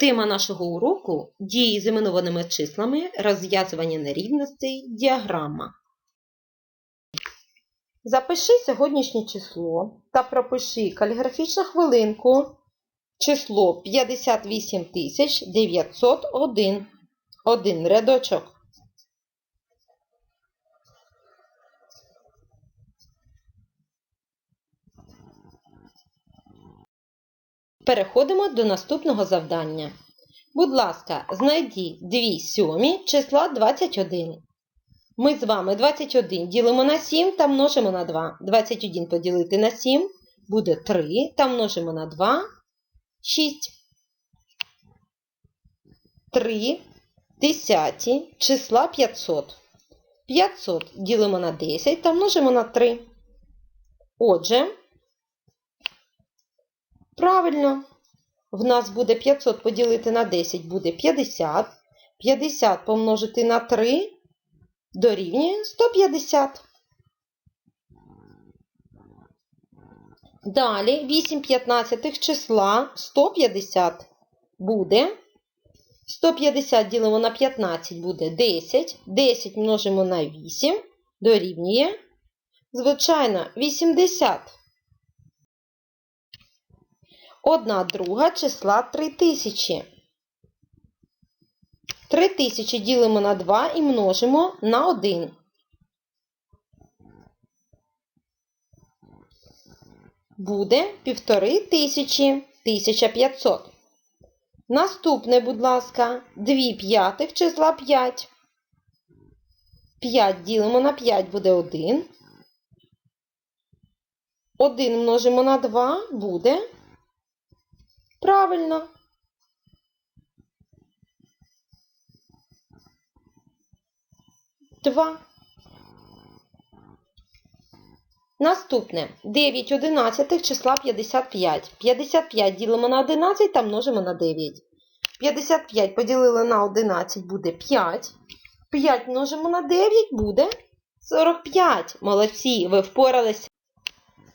Тема нашого уроку дії з іменованими числами, розв'язування нерівностей, діаграма. Запиши сьогоднішнє число та пропиши каліграфічну хвилинку число 58 901. Один рядочок. Переходимо до наступного завдання. Будь ласка, знайдіть 2 сьомі числа 21. Ми з вами 21 ділимо на 7 та множимо на 2. 21 поділити на 7 буде 3 та множимо на 2 6. 3 десяті числа 500. 500 ділимо на 10 та множимо на 3. Отже, правильно, в нас буде 500 поділити на 10 буде 50. 50 помножити на 3 дорівнює 150. Далі 8 п'ятнадцятих числа 150 буде. 150 ділимо на 15 буде 10. 10 множимо на 8 дорівнює, звичайно, 80. Одна друга числа 3000. 3000 ділимо на 2 і множимо на 1. Буде 1500, 1500. Наступне, будь ласка, 2 п'ятих числа 5. 5 ділимо на 5 буде 1. 1 множимо на 2 буде. Правильно. Два. Наступне 9 одинадцятих числа 55. 55 ділимо на 11 та множимо на 9. 55 поділили на 11 буде 5. 5 множимо на 9 буде 45. Молодці, ви впоралися.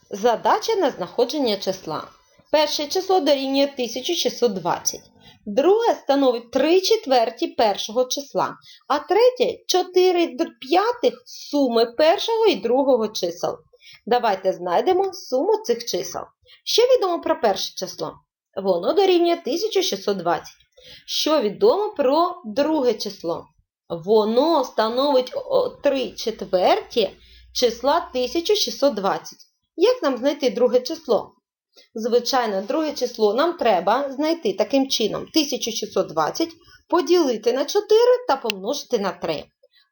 Задача на знаходження числа. Перше число дорівнює 1620. Друге становить 3 четверті першого числа, а третє 4 п'ятих суми першого і другого чисел. Давайте знайдемо суму цих чисел. Що відомо про перше число? Воно дорівнює 1620. Що відомо про друге число? Воно становить 3 четверті числа 1620. Як нам знайти друге число? Звичайно, друге число нам треба знайти таким чином 1620 поділити на 4 та помножити на 3.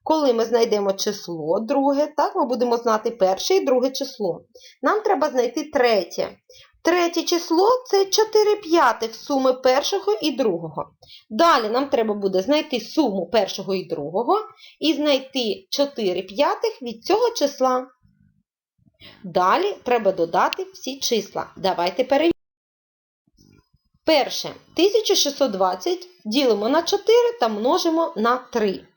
Коли ми знайдемо число друге, так ми будемо знати перше і друге число. Нам треба знайти третє. Третє число це 4 п'ятих суми першого і другого. Далі нам треба буде знайти суму першого і другого і знайти 4 п'ятих від цього числа. Далі треба додати всі числа. Давайте перевіримо. Перше, 1620 ділимо на 4 та множимо на 3.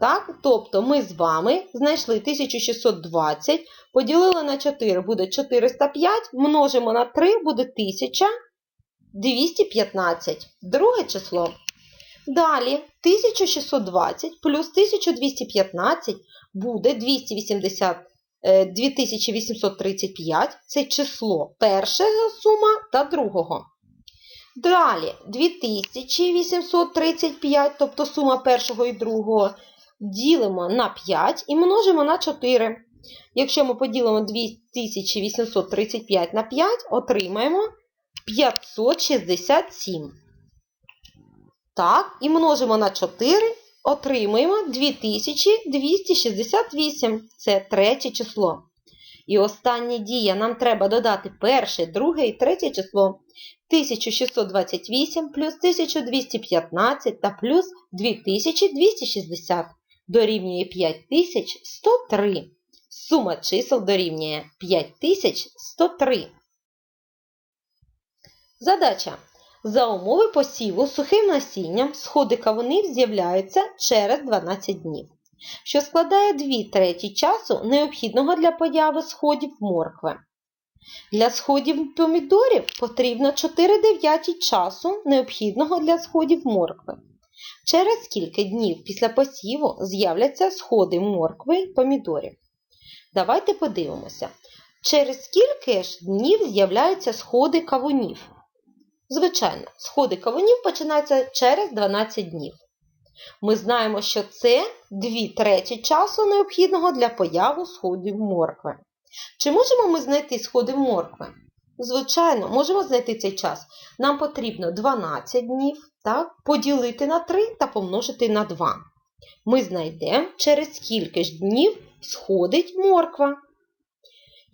Так, Тобто ми з вами знайшли 1620, поділили на 4 буде 405, множимо на 3 буде 1215. Друге число. Далі 1620 плюс 1215 буде 280. 2835 це число першого сума та другого. Далі 2835, тобто сума першого і другого, ділимо на 5 і множимо на 4. Якщо ми поділимо 2835 на 5, отримаємо 567. Так, і множимо на 4 отримуємо 2268. Це третє число. І остання дія. Нам треба додати перше, друге і третє число. 1628 плюс 1215 та плюс 2260 дорівнює 5103. Сума чисел дорівнює 5103. Задача. За умови посіву сухим насінням сходи кавунів з'являються через 12 днів, що складає 2 треті часу необхідного для появи сходів моркви. Для сходів помідорів потрібно 4 дев'яті часу, необхідного для сходів моркви. Через скільки днів після посіву з'являться сходи моркви й помідорів? Давайте подивимося. Через скільки ж днів з'являються сходи кавунів? Звичайно, сходи кавунів починаються через 12 днів. Ми знаємо, що це 2 треті часу необхідного для появи сходів моркви. Чи можемо ми знайти сходи моркви? Звичайно, можемо знайти цей час. Нам потрібно 12 днів, так, поділити на 3 та помножити на 2. Ми знайдемо, через скільки ж днів сходить морква.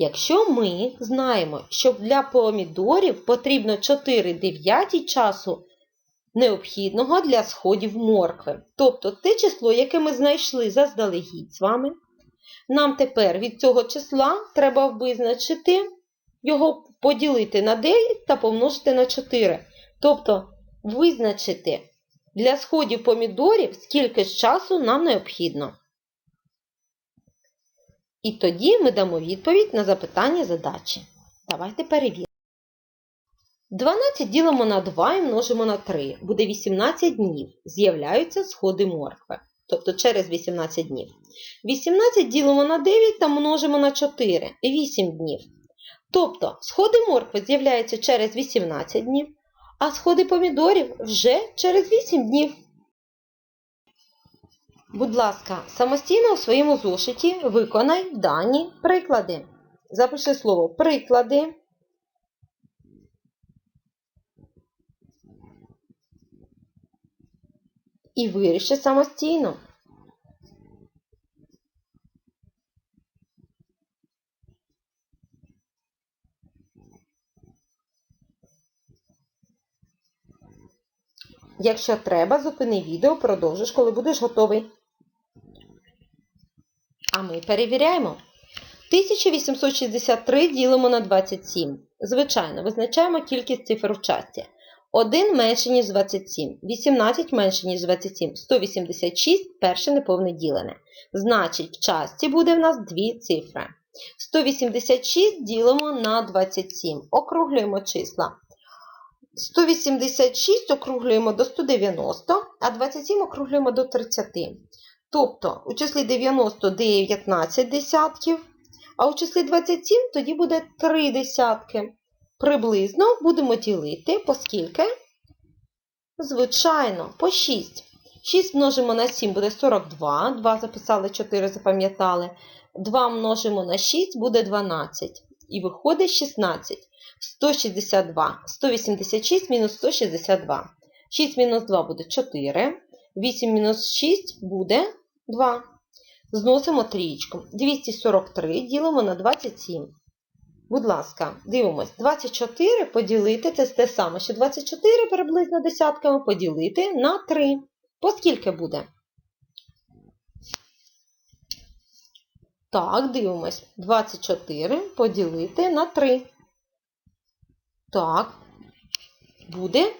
Якщо ми знаємо, що для помідорів потрібно 4 дев'яті часу необхідного для сходів моркви, тобто те число, яке ми знайшли заздалегідь з вами, нам тепер від цього числа треба визначити його поділити на 9 та помножити на 4. Тобто визначити для сходів помідорів, скільки ж часу нам необхідно. І тоді ми дамо відповідь на запитання задачі. Давайте перевіримо. 12 ділимо на 2 і множимо на 3. Буде 18 днів. З'являються сходи моркви. Тобто через 18 днів. 18 ділимо на 9 та множимо на 4. 8 днів. Тобто сходи моркви з'являються через 18 днів, а сходи помідорів вже через 8 днів. Будь ласка, самостійно у своєму зошиті виконай дані приклади. Запиши слово приклади. І виріши самостійно. Якщо треба, зупини відео, продовжиш, коли будеш готовий. А ми перевіряємо. 1863 ділимо на 27. Звичайно, визначаємо кількість цифр в часті. 1 менше, ніж 27, 18 менше, ніж 27, 186 перше неповне ділене. Значить, в часті буде в нас дві цифри. 186 ділимо на 27. Округлюємо числа. 186 округлюємо до 190, а 27 округлюємо до 30. Тобто у числі 90 19 десятків, а у числі 27 тоді буде 3 десятки. Приблизно будемо ділити, по? Звичайно, по 6. 6 множимо на 7 буде 42. 2 записали, 4 запам'ятали. 2 множимо на 6 буде 12. І виходить 16. 162. 186 мінус 162. 6 мінус 2 буде 4. 8 мінус 6 буде 2. Зносимо трієчку. 243 ділимо на 27. Будь ласка, дивимось. 24 поділити, це те саме, що 24 приблизно десятками поділити на 3. По скільки буде? Так, дивимось. 24 поділити на 3. Так, буде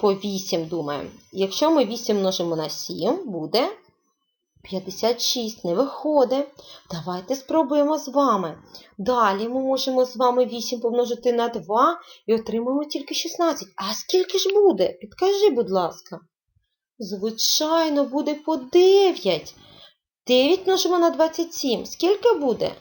по 8, думаємо. Якщо ми 8 множимо на 7, буде 56. Не виходить. Давайте спробуємо з вами. Далі ми можемо з вами 8 помножити на 2 і отримаємо тільки 16. А скільки ж буде? Підкажи, будь ласка. Звичайно, буде по 9. 9 множимо на 27. Скільки буде?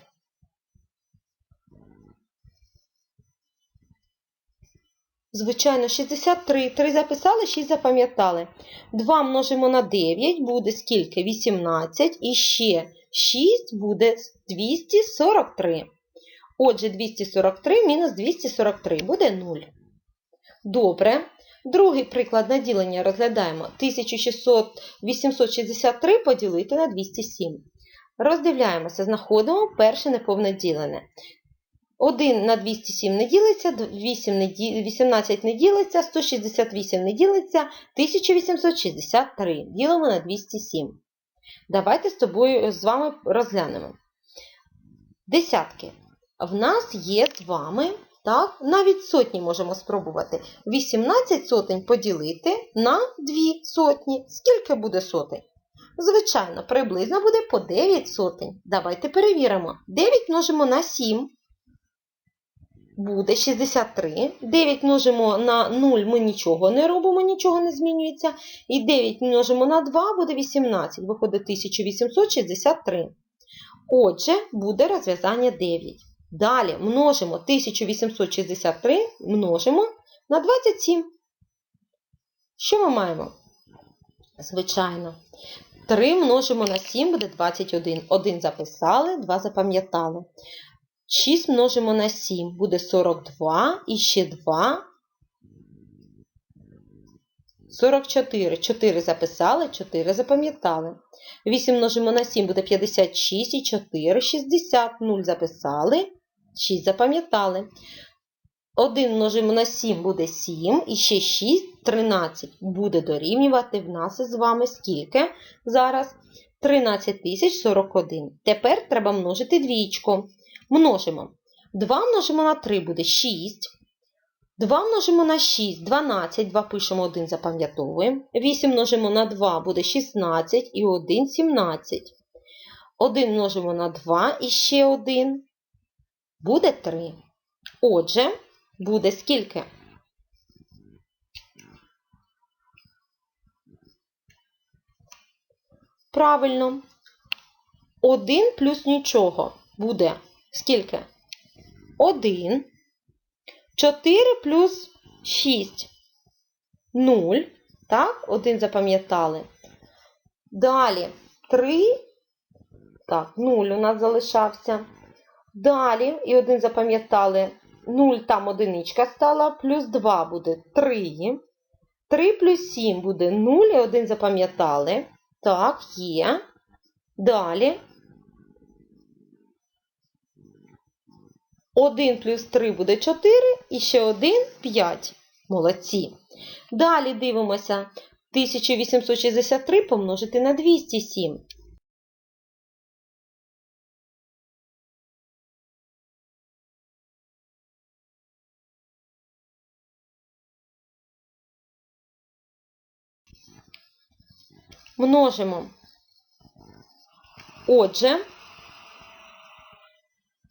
Звичайно, 63. 3 записали, 6 запам'ятали. 2 множимо на 9 буде скільки? 18. І ще 6 буде 243. Отже, 243 мінус 243 буде 0. Добре. Другий приклад на ділення розглядаємо. 1600, 863 поділити на 207. Роздивляємося, знаходимо перше неповне ділене. 1 на 207 не ділиться, 8 не ді... 18 не ділиться, 168 не ділиться, 1863 ділимо на 207. Давайте з тобою з вами розглянемо. Десятки. В нас є з вами, так, навіть сотні можемо спробувати. 18 сотень поділити на 2 сотні. Скільки буде сотень? Звичайно, приблизно буде по 9 сотень. Давайте перевіримо. 9 множимо на 7. Буде 63. 9 множимо на 0, ми нічого не робимо, нічого не змінюється. І 9 множимо на 2 буде 18. Виходить 1863. Отже, буде розв'язання 9. Далі множимо 1863 множимо на 27. Що ми маємо? Звичайно. 3 множимо на 7 буде 21. 1 записали, 2 запам'ятали. 6 множимо на 7 буде 42. І ще 2. 44. 4 записали, 4 запам'ятали. 8 множимо на 7 буде 56 і 4 60. 0 записали, 6 запам'ятали. 1 множимо на 7 буде 7, і ще 6, 13 буде дорівнювати в нас із вами скільки зараз? 13041. Тепер треба множити двічку. Множимо. 2 множимо на 3 буде 6. 2 множимо на 6, 12, 2 пишемо 1, запам'ятовуємо. 8 множимо на 2 буде 16 і 1 17. 1 множимо на 2 і ще 1 буде 3. Отже, буде скільки? Правильно. 1 плюс нічого буде скільки? 1. 4 плюс 6. 0. Так, 1 запам'ятали. Далі 3. Так, 0 у нас залишався. Далі, і 1 запам'ятали. 0 там одиничка стала, плюс 2 буде 3. 3 плюс 7 буде 0, і 1 запам'ятали. Так, є. Далі. 1 плюс 3 буде 4, і ще 1 5. Молодці. Далі дивимося. 1863 помножити на 207. Множимо. Отже,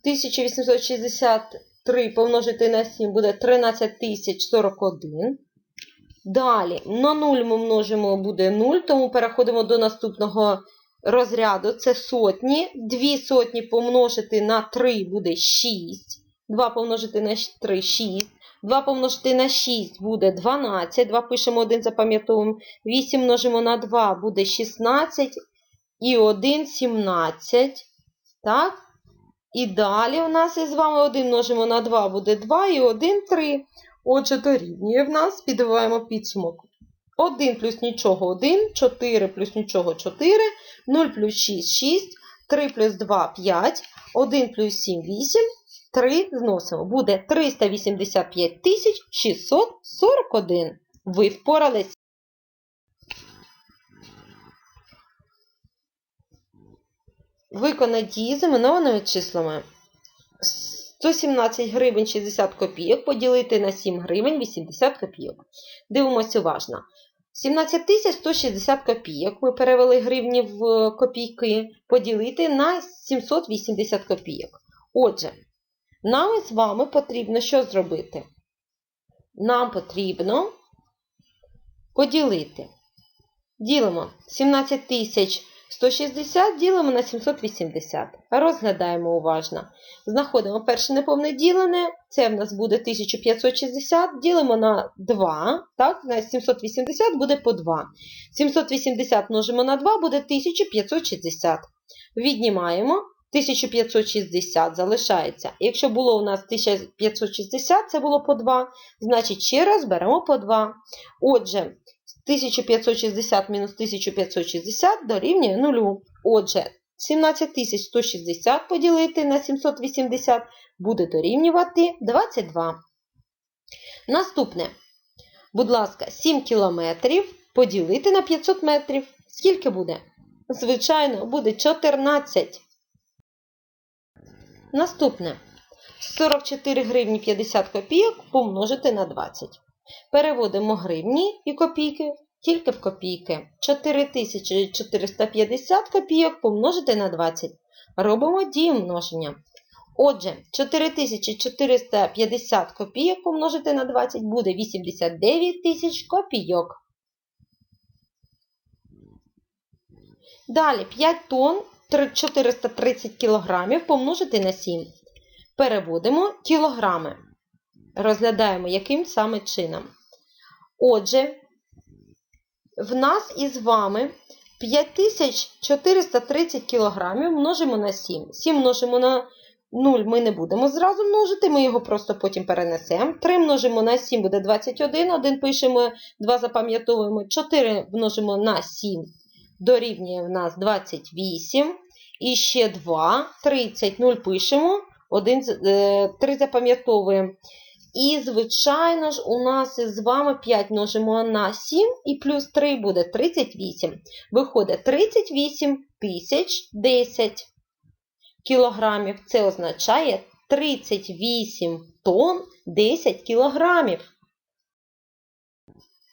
1863 помножити на 7 буде 13041. Далі, на 0 ми множимо буде 0, тому переходимо до наступного розряду. Це сотні. 2 сотні помножити на 3 буде 6. 2 помножити на 3 6. 2 помножити на 6 буде 12. 2 пишемо 1, запам'ятовуємо. 8 множимо на 2 буде 16. І 1 17. Так? І далі у нас із вами 1 множимо на 2 буде 2 і 1 3. Отже, дорівнює в нас, підбиваємо підсумок. 1 плюс нічого 1, 4 плюс нічого 4, 0 плюс 6 6, 3 плюс 2 5, 1 плюс 7 8, 3 зносимо. Буде 385 641. Ви впорались. Виконати дії з іменованими числами. 117 гривень 60 копійок поділити на 7 гривень 80 копійок. Дивимося уважно. 17 160 копійок. Ми перевели гривні в копійки, поділити на 780 копійок. Отже, нам з вами потрібно що зробити? Нам потрібно поділити. Ділимо 17 тисяч 160 ділимо на 780. Розглядаємо уважно. Знаходимо перше неповне ділене. Це в нас буде 1560. Ділимо на 2. Так, на 780 буде по 2. 780 множимо на 2 буде 1560. Віднімаємо. 1560 залишається. Якщо було у нас 1560, це було по 2. Значить, ще раз беремо по 2. Отже, 1560 мінус 1560 дорівнює 0. Отже, 17160 поділити на 780 буде дорівнювати 22. Наступне. Будь ласка, 7 кілометрів поділити на 500 метрів. Скільки буде? Звичайно, буде 14. Наступне. 44 гривні 50 копійок помножити на 20. Переводимо гривні і копійки тільки в копійки. 4450 копійок помножити на 20. Робимо дію множення. Отже, 4450 копійок помножити на 20 буде 89 тисяч копійок. Далі 5 тонн 430 кілограмів помножити на 7. Переводимо кілограми. Розглядаємо, яким саме чином. Отже, в нас із вами 5430 кілограмів множимо на 7. 7 множимо на 0 ми не будемо зразу множити, ми його просто потім перенесемо. 3 множимо на 7 буде 21, 1 пишемо, 2 запам'ятовуємо, 4 множимо на 7 дорівнює в нас 28. І ще 2, 30, 0 пишемо, 1, 3 запам'ятовуємо. І, звичайно ж, у нас із вами 5 множимо на 7 і плюс 3 буде 38. Виходить 38 тисяч 10 кілограмів. Це означає 38 тонн 10 кілограмів.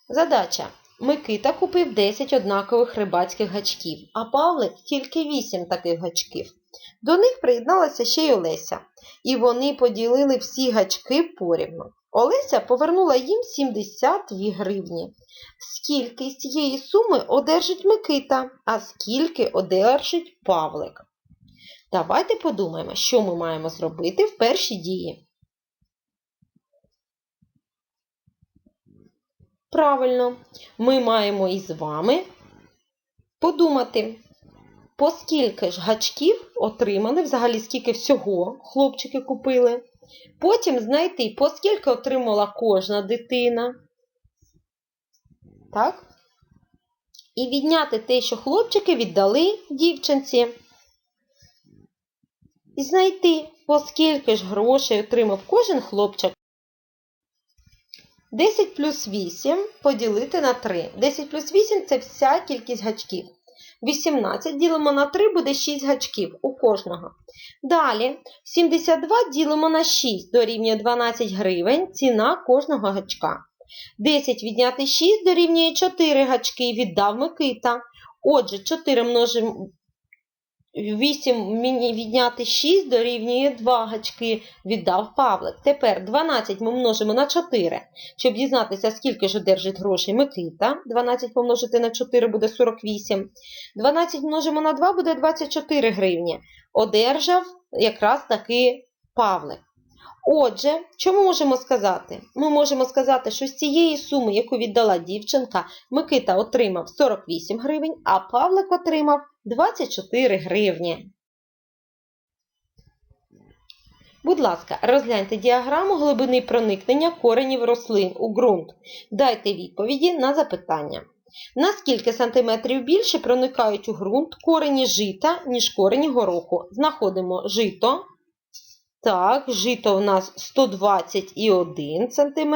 Задача. Микита купив 10 однакових рибацьких гачків, а Павлик тільки 8 таких гачків. До них приєдналася ще й Олеся, і вони поділили всі гачки порівну. Олеся повернула їм 72 гривні. Скільки з цієї суми одержить Микита, а скільки одержить Павлик? Давайте подумаємо, що ми маємо зробити в першій дії. Правильно, ми маємо із вами подумати, по скільки ж гачків отримали, взагалі скільки всього хлопчики купили. Потім знайти, по скільки отримала кожна дитина. Так? І відняти те, що хлопчики віддали дівчинці. І знайти, по скільки ж грошей отримав кожен хлопчик. 10 плюс 8 поділити на 3. 10 плюс 8 це вся кількість гачків. 18 ділимо на 3 буде 6 гачків у кожного. Далі 72 ділимо на 6 дорівнює 12 гривень ціна кожного гачка. 10 відняти 6 дорівнює 4 гачки віддав Микита. Отже, 4 множимо 8 мені відняти 6 дорівнює 2 гачки віддав Павлик. Тепер 12 ми множимо на 4, щоб дізнатися, скільки ж одержить грошей Микита. 12 помножити на 4 буде 48. 12 множимо на 2 буде 24 гривні. Одержав якраз таки Павлик. Отже, що ми можемо сказати? Ми можемо сказати, що з цієї суми, яку віддала дівчинка, Микита отримав 48 гривень, а Павлик отримав 24 гривні. Будь ласка, розгляньте діаграму глибини проникнення коренів рослин у ґрунт. Дайте відповіді на запитання. На скільки сантиметрів більше проникають у ґрунт корені жита, ніж корені гороху? Знаходимо жито. Так, жито у нас 121 см.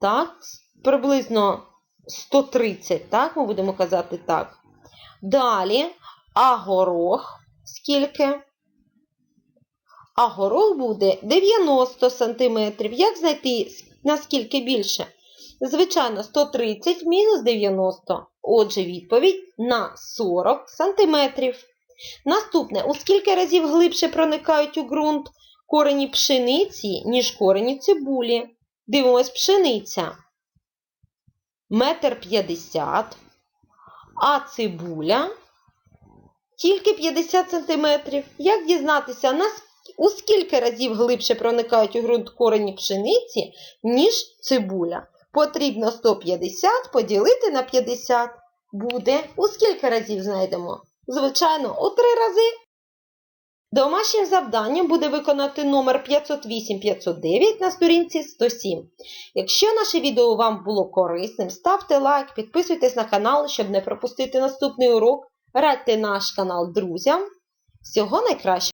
Так, приблизно 130, так, ми будемо казати так. Далі, а горох скільки? А горох буде 90 см. Як знайти, наскільки більше? Звичайно, 130 мінус 90. Отже, відповідь на 40 см. Наступне, у скільки разів глибше проникають у ґрунт корені пшениці, ніж корені цибулі? Дивимось пшениця. Метр 50, а цибуля тільки 50 см. Як дізнатися, на, у скільки разів глибше проникають у ґрунт корені пшениці, ніж цибуля? Потрібно 150 поділити на 50. Буде у скільки разів знайдемо? Звичайно, у три рази. Домашнім завданням буде виконати номер 508-509 на сторінці 107. Якщо наше відео вам було корисним, ставте лайк, підписуйтесь на канал, щоб не пропустити наступний урок. Радьте наш канал друзям. Всього найкращого!